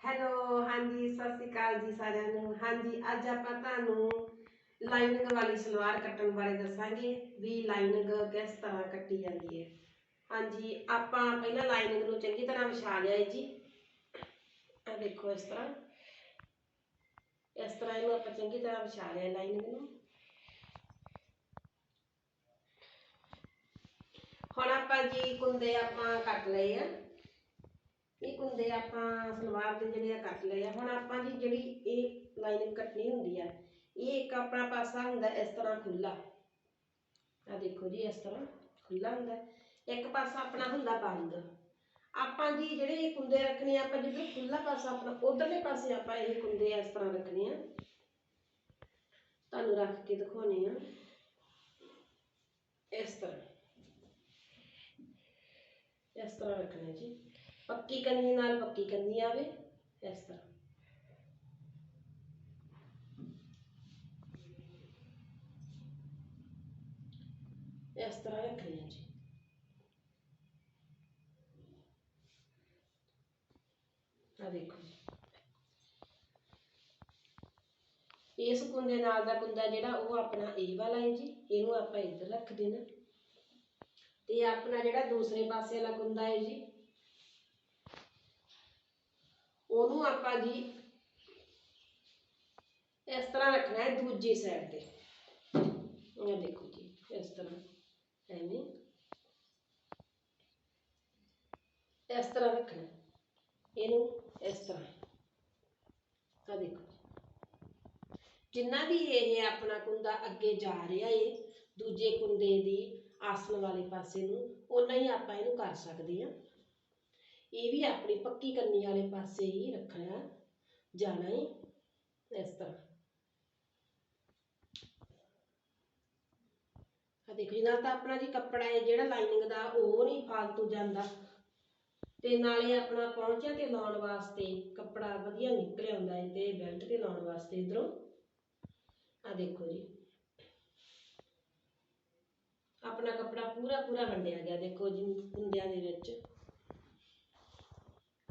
Hello, ਹਾਂਜੀ, ਸਤਿ ਸ਼੍ਰੀ ਅਕਾਲ ਜੀ ਸਾਰਿਆਂ ਨੂੰ। ਹਾਂਜੀ, ਅੱਜ ਆਪਾਂ ਤੁਹਾਨੂੰ ਲਾਈਨਿੰਗ ਵਾਲੀ ਸਲਵਾਰ ਕੱਟਣ ਬਾਰੇ ਦੱਸਾਂਗੇ, ਵੀ ਲਾਈਨਿੰਗ ਕਿਸ ਤਰ੍ਹਾਂ ਕੱਟੀ ਜਾਂਦੀ ਹੈ। ਹਾਂਜੀ, ਆਪਾਂ ਪਹਿਲਾਂ ਲਾਈਨਿੰਗ ਨੂੰ ਚੰਗੀ ਤਰ੍ਹਾਂ ਵਿਛਾ ਲਿਆ ਜੀ। ਆ ਦੇਖੋ ਇਸ ਤਰ੍ਹਾਂ। ਇਸ ਤਰ੍ਹਾਂ ਇਹਨੂੰ ਆਪਾਂ ਚੰਗੀ ਤਰ੍ਹਾਂ ਵਿਛਾ ਲਿਆ ਲਾਈਨਿੰਗ ਨੂੰ। ਹੁਣ ਆਪਾਂ ਜੀ ਕੁੰਦੇ ਆਪਾਂ ਕੱਟ ਲਏ ਆ। ਇਹ ਕੁੰਦੇ ਆਪਾਂ ਸਲਵਾਰ ਦੇ ਜਿਹੜੇ ਕੱਟ ਲਏ ਆ। ਹੁਣ ਆਪਾਂ ਜੀ ਜਿਹੜੀ ਇਹ ਲਾਈਨਿੰਗ ਕੱਟਣੀ ਹੁੰਦੀ ਆ, ਇਹ ਇੱਕ ਆਪਣਾ ਪਾਸਾ ਹੁੰਦਾ ਇਸ ਤਰ੍ਹਾਂ ਖੁੱਲਾ ਆ ਦੇਖੋ ਜੀ ਇਸ ਤਰ੍ਹਾਂ ਖੁੱਲਾ ਹੁੰਦਾ। ਇੱਕ ਪਾਸਾ ਆਪਣਾ ਹੁੰਦਾ ਬੰਦ। ਆਪਾਂ ਜੀ ਜਿਹੜੇ ਇਹ ਕੁੰਦੇ ਰੱਖਣੇ ਆਪਾਂ ਜਿੱਧਰ ਖੁੱਲਾ ਪਾਸਾ ਆਪਣਾ, ਉਧਰਲੇ ਪਾਸੇ ਆਪਾਂ ਇਹ ਕੁੰਦੇ ਇਸ ਤਰ੍ਹਾਂ ਰੱਖਣੇ ਆ। ਤੁਹਾਨੂੰ ਰੱਖ ਕੇ ਦਿਖਾਉਣੇ ਆ। ਇਸ ਤਰ੍ਹਾਂ। ਇਸ ਤਰ੍ਹਾਂ ਰੱਖਣਾ ਜੀ। ਪੱਕੀ ਕੰਨੀ ਨਾਲ ਪੱਕੀ ਕੰਨੀ ਆਵੇ, ਇਸ ਤਰ੍ਹਾਂ। ਇਸ ਤਰ੍ਹਾਂ ਰੱਖਣੀ ਹੈ ਜੀ। ਆ ਦੇਖੋ। ਇਸ ਕੁੰਦੇ ਨਾਲ ਦਾ ਕੁੰਦਾ ਜਿਹੜਾ, ਉਹ ਆਪਣਾ ਇਹ ਵਾਲਾ ਹੈ ਜੀ। ਇਹਨੂੰ ਆਪਾਂ ਇੱਧਰ ਰੱਖ ਦੇਣਾ। ਤੇ ਆਪਣਾ ਜਿਹੜਾ ਦੂਸਰੇ ਪਾਸੇ ਵਾਲਾ ਕੁੰਦਾ ਹੈ ਜੀ ਉਹਨੂੰ ਆਪਾਂ ਜੀ ਇਸ ਤਰ੍ਹਾਂ ਰੱਖਣਾ ਹੈ ਦੂਜੀ ਸਾਈਡ ਤੇ। ਇਹ ਦੇਖੋ ਜੀ, ਇਸ ਤਰ੍ਹਾਂ, ਐਵੇਂ। ਇਸ ਤਰ੍ਹਾਂ ਰੱਖਣਾ ਇਹਨੂੰ ਇਸ ਤਰ੍ਹਾਂ। ਆ ਦੇਖੋ ਜਿੰਨਾ ਵੀ ਇਹ ਆਪਣਾ ਕੁੰਡਾ ਅੱਗੇ ਜਾ ਰਿਹਾ ਏ, ਦੂਜੇ ਕੁੰਡੇ ਦੀ ਆਸਨ ਵਾਲੇ ਪਾਸੇ ਨੂੰ ਉਨਾ ਹੀ ਆਪਾਂ ਇਹਨੂੰ ਕਰ ਸਕਦੇ ਹਾਂ। ਇਹ ਵੀ ਆਪਣੀ ਪੱਕੀ ਕੰਨੀ ਵਾਲੇ ਪਾਸੇ ਹੀ ਰੱਖਣਾ, ਜਾਣਾ ਹੈ ਇਸ ਤਰ੍ਹਾਂ। ਆ ਦੇਖੋ ਜੀ, ਨਾਲ ਤਾਂ ਆਪਣਾ ਜੀ ਕੱਪੜਾ ਹੈ, ਜਿਹੜਾ ਲਾਈਨਿੰਗ ਦਾ ਉਹ ਨਹੀਂ ਫਾਲਤੂ ਜਾਂਦਾ। ਤੇ ਨਾਲੇ ਆਪਣਾ ਪਹੁੰਚਿਆ ਤੇ ਲਾਉਣ ਵਾਸਤੇ ਕੱਪੜਾ ਵਧੀਆ ਨਿਕਲ ਆਉਂਦਾ ਹੈ ਤੇ ਬੈਲਟ ਤੇ ਲਾਉਣ ਵਾਸਤੇ ਇਧਰੋਂ। ਆ ਦੇਖੋ ਜੀ। ਆਪਣਾ ਕੱਪੜਾ ਪੂਰਾ ਪੂਰਾ ਵੰਡਿਆ ਗਿਆ, ਦੇਖੋ ਜੀ ਕੁੰਦਿਆਂ ਦੇ ਵਿੱਚ।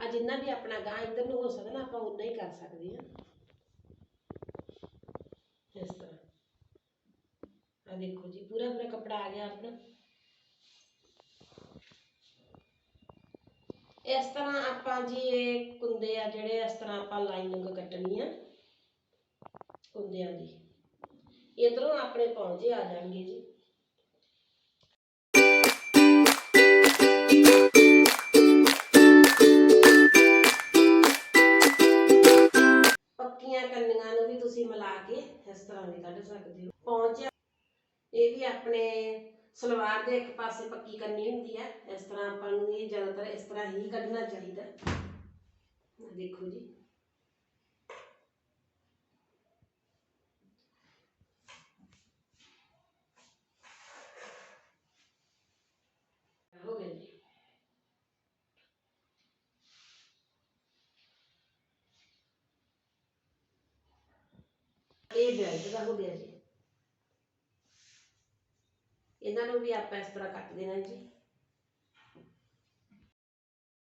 ਆ ਜਿੰਨਾ ਵੀ ਆਪਣਾ ਗਾਂ ਇੱਧਰ ਨੂੰ ਹੋ ਸਕਦਾ, ਆਪਾਂ ਉਨਾ ਹੀ ਕਰ ਸਕਦੇ ਹਾਂ। ਇਸ ਤਰ੍ਹਾਂ। ਆ ਦੇਖੋ ਜੀ, ਪੂਰਾ ਪੂਰਾ ਕੱਪੜਾ ਆ ਗਿਆ ਆਪਣਾ। ਇਸ ਤਰ੍ਹਾਂ ਆਪਾਂ ਜੀ ਇਹ ਕੁੰਦੇ ਆ ਜਿਹੜੇ ਇਸ ਤਰ੍ਹਾਂ ਆਪਾਂ ਲਾਈਨਿੰਗ ਕੱਟਣੀ ਆ, ਕੁੰਦਿਆਂ ਦੀ। ਇਧਰੋਂ ਆਪਣੇ ਪੌਂਚੇ ਆ ਜਾਣਗੇ ਜੀ। ਕੇ ਇਸ ਤਰ੍ਹਾਂ ਵੀ ਕੱਢ ਸਕਦੇ। ਹੋ ਪੌਂਚ ਇਹ ਵੀ ਆਪਣੇ ਸਲਵਾਰ ਦੇ ਇੱਕ ਪਾਸੇ ਪੱਕੀ ਕਰਨੀ ਹੁੰਦੀ ਹੈ। ਇਸ ਤਰ੍ਹਾਂ ਆਪਾਂ ਨੂੰ ਇਹ ਜ਼ਿਆਦਾਤਰ ਇਸ ਤਰ੍ਹਾਂ ਹੀ ਕੱਢਣਾ ਚਾਹੀਦਾ। ਦੇਖੋ ਜੀ ਹੋ ਗਿਆ ਜੀ ਇਹ ਬੈਲਟ ਦਾ ਹੋ ਗਿਆ ਜੀ। ਇਹਨਾਂ ਨੂੰ ਵੀ ਆਪਾਂ ਇਸ ਤਰ੍ਹਾਂ ਕੱਟ ਦੇਣਾ ਜੀ।